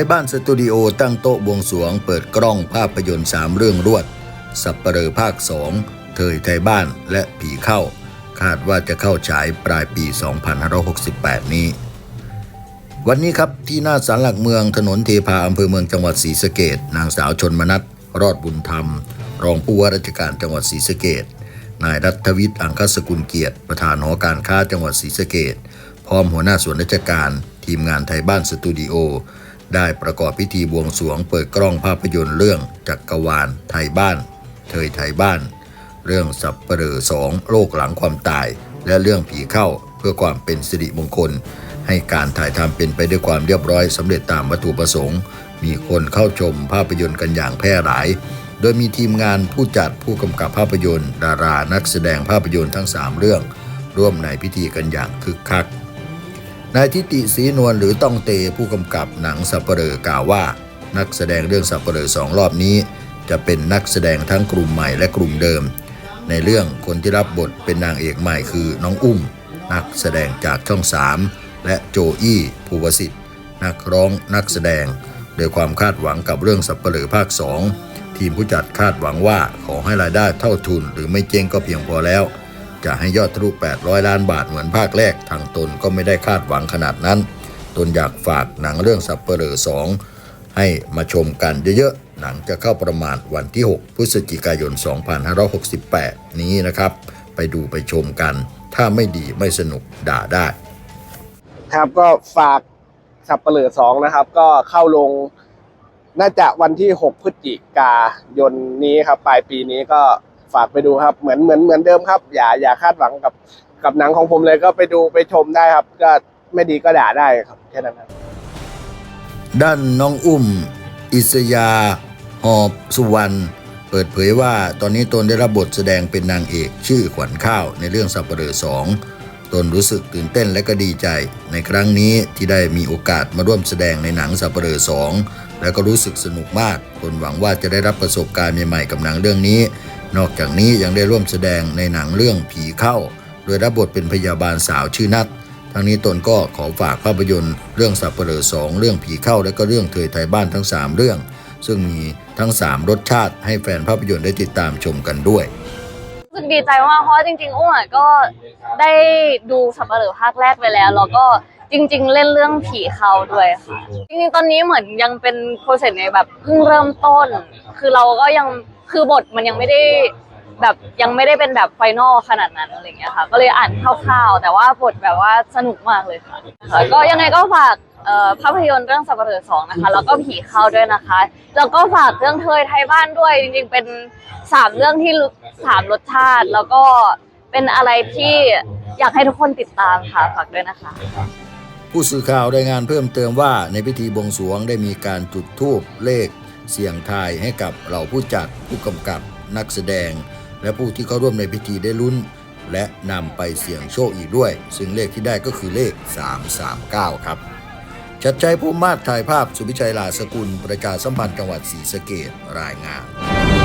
ยบ้านสตูดิโอตั้งโต๊ะบวงสวงเปิดกล้องภาพยนตร์3เรื่องรวด สับเปลอภาค2เทยไทยบ้านและผีเข้า คาดว่าจะเข้าฉายปลายปี 2568 นี้ วันนี้ครับที่หน้าศาลหลักเมืองถนนเทพาอำเภอเมืองจังหวัดศรีสะเกดนางสาวชนมนัทรอดบุญธรรม รองผู้ว่าราชการจังหวัดศรีสะเกดนายรัฐวิทย์อังคสกุลเกียรติ ประธานหอการค้าจังหวัดศรีสะเกดพร้อมหัวหน้าส่วนราชการ ทีมงานไทยบ้านสตูดิโอ ได้ประกอบพิธีบวงสรวงเปิดกล้องภาพยนตร์เรื่องจักรวาลไทยบ้าน เทยไทยบ้าน เรื่องสับเปลอสองโลกหลังความตาย และเรื่องผีเข้าเพื่อความเป็นสิริมงคล ให้การถ่ายทำเป็นไปด้วยความเรียบร้อยสำเร็จตามวัตถุประสงค์ มีคนเข้าชมภาพยนตร์กันอย่างแพร่หลาย โดยมีทีมงานผู้จัดผู้กำกับภาพยนตร์ ดารานักแสดงภาพยนตร์ทั้ง 3 เรื่อง ร่วมในพิธีกันอย่างคึกคัก นายทิติศรีนวลหรือต้องเตผู้กำกับหนังสับเปลอกล่าวว่า นักแสดงเรื่องสับเปลอสองรอบนี้ จะเป็นนักแสดงทั้งกลุ่มใหม่และกลุ่มเดิม ในเรื่องคนที่รับบทเป็นนางเอกใหม่คือน้องอุ้ม นักแสดงจากช่องสามและโจอี้ภูวสิทธิ์นักร้องนักแสดง โดยความคาดหวังกับเรื่องสับเปลอภาค2ทีมผู้จัดคาดหวังว่าขอให้รายได้เท่าทุนหรือไม่เจ๊งก็เพียงพอแล้ว จะให้ยอดทะลุ800 ล้านบาทเหมือนภาคแรก ทางตนก็ไม่ได้คาดหวังขนาดนั้น ตนอยากฝากหนังเรื่องสับเปลือสองให้มาชมกันเยอะๆ หนังจะเข้าประมาณวันที่ 6 พฤศจิกายน 2568 นี้นะครับ ไปดูไปชมกัน ถ้าไม่ดีไม่สนุกด่าได้ ครับก็ฝากสับเปลือสองนะครับ ก็เข้าลงน่าจะวันที่ 6 พฤศจิกายนนี้ครับ ปลายปีนี้ก็ ฝากไปดูครับ เหมือนเหมือนเหมือนเดิมครับ อย่าอย่าคาดหวังกับกับหนังของผมเลยก็ไปดูไปชมได้ครับ ก็ไม่ดีก็ด่าได้ครับแค่นั้นครับด้านน้องอุ้ม อิสยา หอบสุวรรณเปิดเผยว่าตอนนี้ตนได้รับบทแสดงเป็นนางเอกชื่อขวัญข้าวในเรื่องสับเปลอสองตนรู้สึกตื่นเต้นและก็ดีใจ ในครั้งนี้ที่ได้มีโอกาสมาร่วมแสดงในหนังสับเปลอสองและก็รู้สึกสนุกมากตนหวังว่าจะได้รับประสบการณ์ใหม่ๆกับหนังเรื่องนี้ นอกจากนี้ยังได้ร่วมแสดงในหนังเรื่องผีเข้า โดยรับบทเป็นพยาบาลสาวชื่อนัททั้งนี้ตนก็ขอฝากภาพยนตร์เรื่องสับเปลอสองเรื่องผีเข้า และก็เรื่องเทยไทยบ้านทั้ง 3 เรื่อง ซึ่งมีทั้ง 3 รสชาติให้แฟนภาพยนตร์ได้ติดตามชมกันด้วยรู้สึกดีใจมากเพราะว่าจริงๆอุ้มอะก็ได้ดูสับเปลือภาคแรกไปแล้ว แล้วก็จริง ๆ เล่นเรื่องผีเข้าด้วยค่ะจริงๆตอนนี้เหมือนยังเป็นโปรเซสในแบบเพิ่งเริ่มต้น คือเราก็ยัง คือบทมันยังไม่ได้แบบยังไม่ได้เป็นแบบไฟนอลขนาดนั้นอะไรเงี้ยค่ะ ก็เลยอ่านคร่าวๆ แต่ว่าบทแบบว่าสนุกมากเลยค่ะค่ะก็ยังไงก็ฝากเอ่อภาพยนตร์เรื่องสับเปลือสองนะคะ แล้วก็ผีเข้าด้วยนะคะ แล้วก็ฝากเรื่องเทยไทยบ้านด้วยจริงๆเป็นสามเรื่องที่รู้สามรสชาติ แล้วก็เป็นอะไรที่อยากให้ทุกคนติดตามค่ะฝากด้วยนะคะ ผู้สื่อข่าวรายงานเพิ่มเติมว่าในพิธีบวงสรวงได้มีการจุดธูปเลข เสี่ยงทายให้กับเหล่าผู้จัดผู้กำกับนักแสดง และผู้ที่เข้าร่วมในพิธีได้ลุ้น และนำไปเสี่ยงโชคอีกด้วย ซึ่งเลขที่ได้ก็คือเลข 339 ครับ ชัดชัยผู้มาตรถ่ายภาพสุพิชัยลาสกุล ประชาสัมพันธ์จังหวัดศรีสะเกดรายงาน